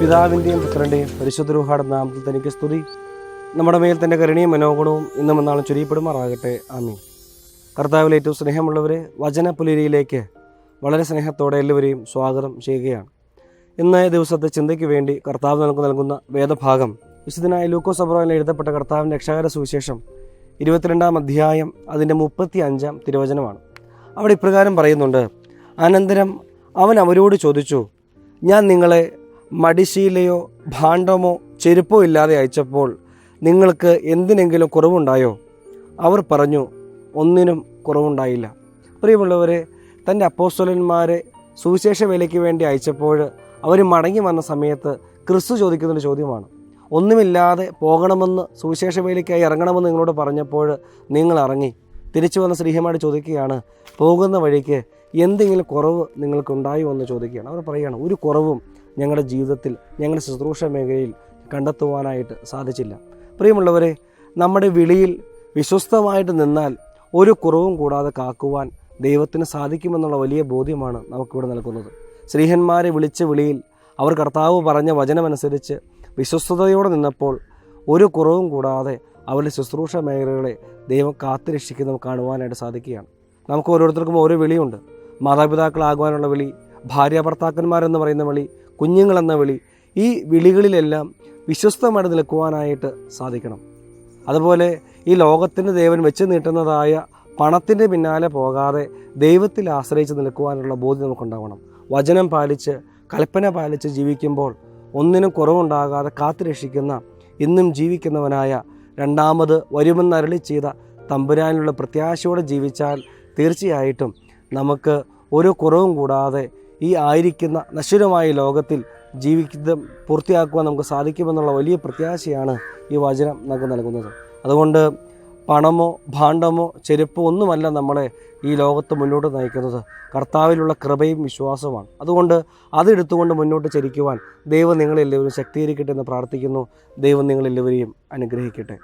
പിതാവിന്റെയും പുത്രന്റെയും പരിശുദ്ധ രൂഹാട നാമത്തിൽ തനിക്ക് സ്തുതി. നമ്മുടെ മേൽ തന്റെ കരുണയും മനോഗുണവും ഇന്നും എന്നാളും ചുരിയപ്പെടുമാറാകട്ടെ. ആമീൻ. കർത്താവിൽ ഏറ്റവും സ്നേഹമുള്ളവരെ വചനപുലരിയിലേക്ക് വളരെ സ്നേഹത്തോടെ എല്ലാവരെയും സ്വാഗതം ചെയ്യുകയാണ്. ഇന്ന് ദിവസത്തെ ചിന്തയ്ക്ക് വേണ്ടി കർത്താവ് നമുക്ക് നൽകുന്ന വേദഭാഗം. വിശുദ്ധനായ ലൂക്കോസ് അബ്രോയിൽ എഴുതപ്പെട്ട കർത്താവിന്റെ രക്ഷാകര സുവിശേഷം ഇരുപത്തിരണ്ടാം അധ്യായം അതിന്റെ മുപ്പത്തി അഞ്ചാം തിരുവചനമാണ്. അവിടെ ഇപ്രകാരം പറയുന്നുണ്ട് അനന്തരം അവൻ അവരോട് ചോദിച്ചു ഞാൻ നിങ്ങളെ മടിശീലയോ ഭാണ്ഡമോ ചെരുപ്പോ ഇല്ലാതെ അയച്ചപ്പോൾ നിങ്ങൾക്ക് എന്തിനെങ്കിലും കുറവുണ്ടായോ? അവർ പറഞ്ഞു ഒന്നിനും കുറവുണ്ടായില്ല. പ്രിയമുള്ളവരെ തന്റെ അപ്പോസ്തലന്മാരെ സുവിശേഷ വേലയ്ക്ക് വേണ്ടി അയച്ചപ്പോൾ അവർ മടങ്ങി വന്ന സമയത്ത് ക്രിസ്തു ചോദിക്കുന്നൊരു ചോദ്യമാണ്. ഒന്നുമില്ലാതെ പോകണമെന്ന് സുവിശേഷ വേലയ്ക്കായി ഇറങ്ങണമെന്ന് നിങ്ങളോട് പറഞ്ഞപ്പോൾ നിങ്ങൾ ഇറങ്ങി. തിരിച്ചു വന്ന ശ്രീഹമായിട്ട് ചോദിക്കുകയാണ് പോകുന്ന വഴിക്ക് എന്തെങ്കിലും കുറവ് നിങ്ങൾക്കുണ്ടായോ എന്ന് ചോദിക്കുകയാണ്. അവർ പറയുകയാണ് ഒരു കുറവും ഞങ്ങളുടെ ജീവിതത്തിൽ ഞങ്ങളുടെ ശുശ്രൂഷ മേഖലയിൽ കണ്ടെത്തുവാനായിട്ട് സാധിച്ചില്ല. പ്രിയമുള്ളവരെ നമ്മുടെ വിളിയിൽ വിശ്വസ്തമായിട്ട് നിന്നാൽ ഒരു കുറവും കൂടാതെ കാക്കുവാൻ ദൈവത്തിന് സാധിക്കുമെന്നുള്ള വലിയ ബോധ്യമാണ് നമുക്കിവിടെ നൽകുന്നത്. സ്ത്രീഹന്മാരെ വിളിച്ച വിളിയിൽ അവർ കർത്താവ് പറഞ്ഞ വചനമനുസരിച്ച് വിശ്വസ്തയോടെ നിന്നപ്പോൾ ഒരു കുറവും കൂടാതെ അവരുടെ ശുശ്രൂഷ മേഖലകളെ ദൈവം കാത്തുരക്ഷിക്കുന്നത് കാണുവാനായിട്ട് സാധിക്കുകയാണ്. നമുക്ക് ഓരോരുത്തർക്കും ഓരോ വിളിയുണ്ട്. മാതാപിതാക്കളാകുവാനുള്ള വിളി ഭാര്യ ഭർത്താക്കന്മാരെന്ന് പറയുന്ന വിളി കുഞ്ഞുങ്ങളെന്ന വിളി ഈ വിളികളിലെല്ലാം വിശ്വസ്തമായിട്ട് നിൽക്കുവാനായിട്ട് സാധിക്കണം. അതുപോലെ ഈ ലോകത്തിന്റെ ദേവൻ വെച്ച് നീട്ടുന്നതായ പണത്തിന്റെ പിന്നാലെ പോകാതെ ദൈവത്തിൽ ആശ്രയിച്ച് നിൽക്കുവാനുള്ള ബോധ്യം നമുക്കുണ്ടാവണം. വചനം പാലിച്ച് കൽപ്പന പാലിച്ച് ജീവിക്കുമ്പോൾ ഒന്നിനും കുറവുണ്ടാകാതെ കാത്തുരക്ഷിക്കുന്ന ഇന്നും ജീവിക്കുന്നവനായ രണ്ടാമത് വരുമെന്ന് അരളി ചെയ്ത തമ്പുരാനുള്ള പ്രത്യാശയോടെ ജീവിച്ചാൽ തീർച്ചയായിട്ടും നമുക്ക് ഒരു കുറവും കൂടാതെ ഈ ആയിരിക്കുന്ന നശ്വരമായ ലോകത്തിൽ ജീവിതം പൂർത്തിയാക്കുവാൻ നമുക്ക് സാധിക്കുമെന്നുള്ള വലിയ പ്രത്യാശയാണ് ഈ വചനം നമുക്ക് നൽകുന്നത്. അതുകൊണ്ട് പണമോ ഭാണ്ഡമോ ചെരുപ്പോ ഒന്നുമല്ല നമ്മളെ ഈ ലോകത്ത് മുന്നോട്ട് നയിക്കുന്നത്. കർത്താവിലുള്ള കൃപയും വിശ്വാസവുമാണ്. അതുകൊണ്ട് അതെടുത്തുകൊണ്ട് മുന്നോട്ട് ചരിക്കുവാൻ ദൈവം നിങ്ങളെല്ലാവരും ശക്തീകരിക്കട്ടെ എന്ന് പ്രാർത്ഥിക്കുന്നു. ദൈവം നിങ്ങളെല്ലാവരെയും അനുഗ്രഹിക്കട്ടെ.